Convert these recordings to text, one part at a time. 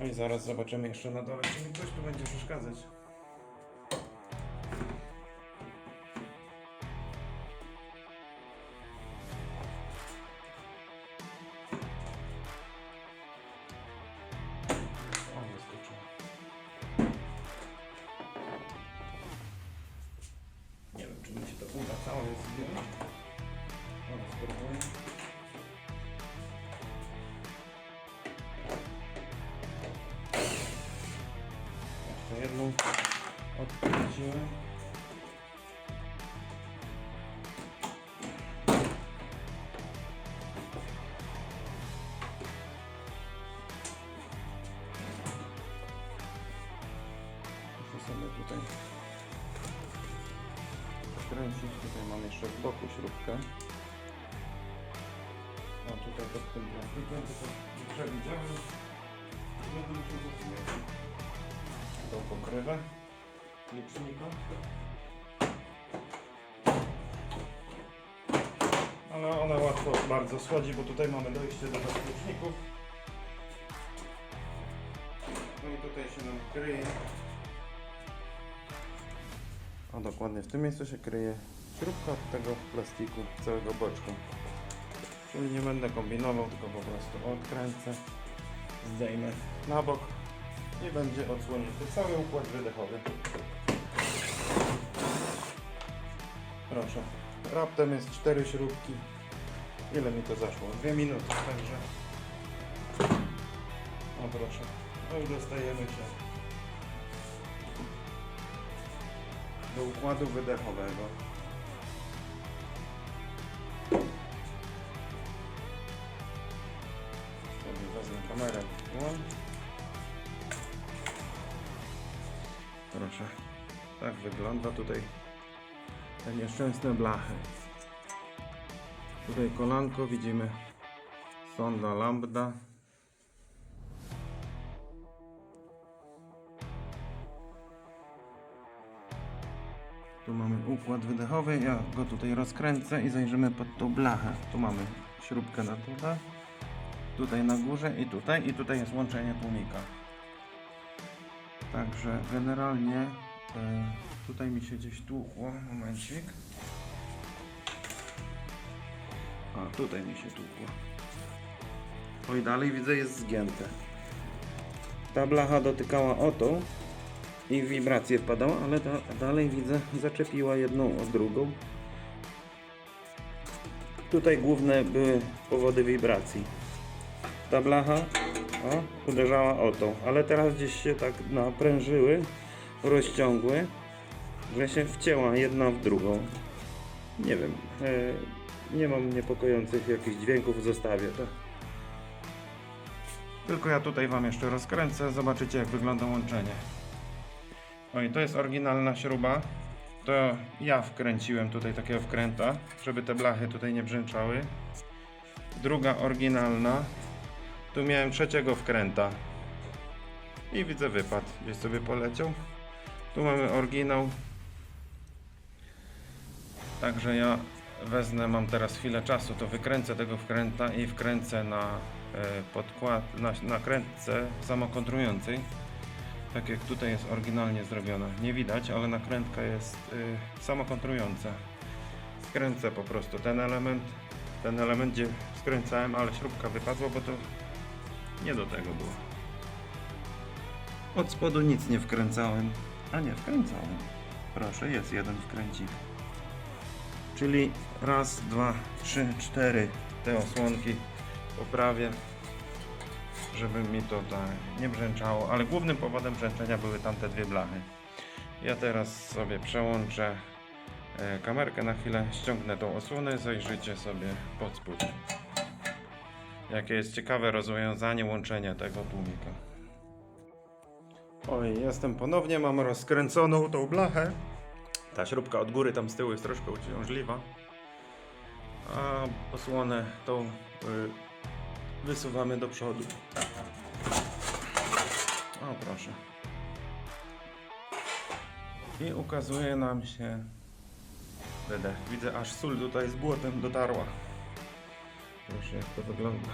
No i zaraz zobaczymy jeszcze na dole, czy mi ktoś tu będzie przeszkadzać. Tutaj kręcić. Tutaj mam jeszcze w boku śrubkę. O, tutaj pod tym tylko nie przewidziałem. Muszę zasunąć tą pokrywę licznika. Ale ona łatwo bardzo schodzi, bo tutaj mamy dojście do bezpieczników. No i tutaj się nam kryje. O dokładnie w tym miejscu się kryje śrubka tego plastiku całego boczka. Czyli nie będę kombinował, tylko po prostu odkręcę, zdejmę na bok i będzie odsłonięty cały układ wydechowy. Proszę. Raptem jest cztery śrubki. Ile mi to zaszło? Dwie minuty, także. O proszę. No i dostajemy się do układu wydechowego. Sobie wezmę kamerę. Włącz. Proszę. Tak wygląda tutaj te nieszczęsne blachy. Tutaj kolanko widzimy sonda lambda. Tu mamy układ wydechowy. Ja go tutaj rozkręcę i zajrzymy pod tą blachę. Tu mamy śrubkę na dole. Tutaj na górze i tutaj. I tutaj jest łączenie tłumika. Także generalnie e, tutaj mi się gdzieś tłukło. Momencik. A tutaj mi się tłukło. O i dalej widzę jest zgięte. Ta blacha dotykała o tą i wibracje wpadały, ale da, dalej widzę zaczepiła jedną o drugą. Tutaj główne były powody wibracji. Ta blacha o, uderzała o tą, ale teraz gdzieś się tak naprężyły, rozciągły, że się wcięła jedna w drugą. Nie wiem, e, nie mam niepokojących jakichś dźwięków, zostawię to. Tylko ja tutaj Wam jeszcze rozkręcę, zobaczycie jak wygląda łączenie. Oj, to jest oryginalna śruba. To ja wkręciłem tutaj takiego wkręta, żeby te blachy tutaj nie brzęczały. Druga oryginalna. Tu miałem trzeciego wkręta. I widzę wypad. Gdzieś sobie poleciał. Tu mamy oryginał. Także ja wezmę, mam teraz chwilę czasu, to wykręcę tego wkręta i wkręcę na e, podkład, na, na krętce samokontrującej. Tak jak tutaj jest oryginalnie zrobiona. Nie widać, ale nakrętka jest y, samokontrująca. Skręcę po prostu ten element. Ten element, gdzie skręcałem, ale śrubka wypadła, bo to nie do tego było. Od spodu nic nie wkręcałem. A nie, wkręcałem. Proszę, jest jeden wkręcik. Czyli raz, dwa, trzy, cztery te osłonki poprawię żeby mi to tak nie brzęczało, ale głównym powodem brzęczenia były tamte dwie blachy. Ja teraz sobie przełączę e, kamerkę na chwilę, ściągnę tą osłonę, zajrzyjcie sobie pod spód. Jakie jest ciekawe rozwiązanie łączenia tego tłumika. Oj, jestem ponownie, mam rozkręconą tą blachę. Ta śrubka od góry tam z tyłu jest troszkę uciążliwa. A osłonę tą y, wysuwamy do przodu. O proszę. I ukazuje nam się wydech. Widzę aż sól tutaj z błotem dotarła. Proszę jak to wygląda.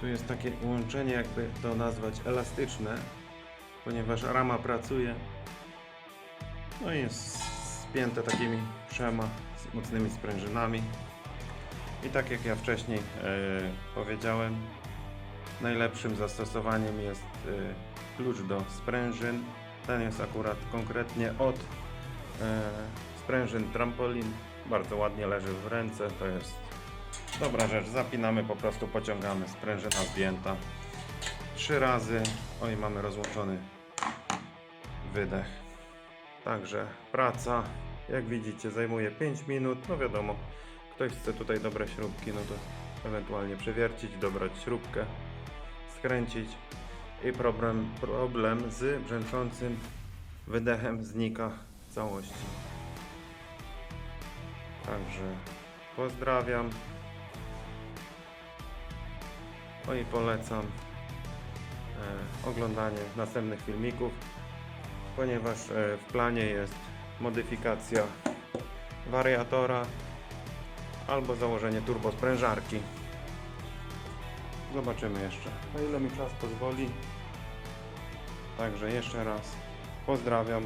Tu jest takie łączenie, jakby to nazwać elastyczne, ponieważ rama pracuje. No i jest spięte takimi trzema mocnymi sprężynami. I tak jak ja wcześniej e, powiedziałem, najlepszym zastosowaniem jest e, klucz do sprężyn. Ten jest akurat konkretnie od e, sprężyn trampolin. Bardzo ładnie leży w ręce. To jest dobra rzecz. Zapinamy, po prostu pociągamy. Sprężyna zdjęta. Trzy razy. Oj, mamy rozłączony wydech. Także praca, jak widzicie, zajmuje 5 minut. No wiadomo, ktoś chce tutaj dobre śrubki, no to ewentualnie przewiercić, dobrać śrubkę, skręcić i problem, problem z brzęczącym wydechem znika w całości. Także pozdrawiam. No i polecam e, oglądanie następnych filmików, ponieważ e, w planie jest modyfikacja wariatora albo założenie turbosprężarki. Zobaczymy jeszcze, na ile mi czas pozwoli. Także jeszcze raz pozdrawiam.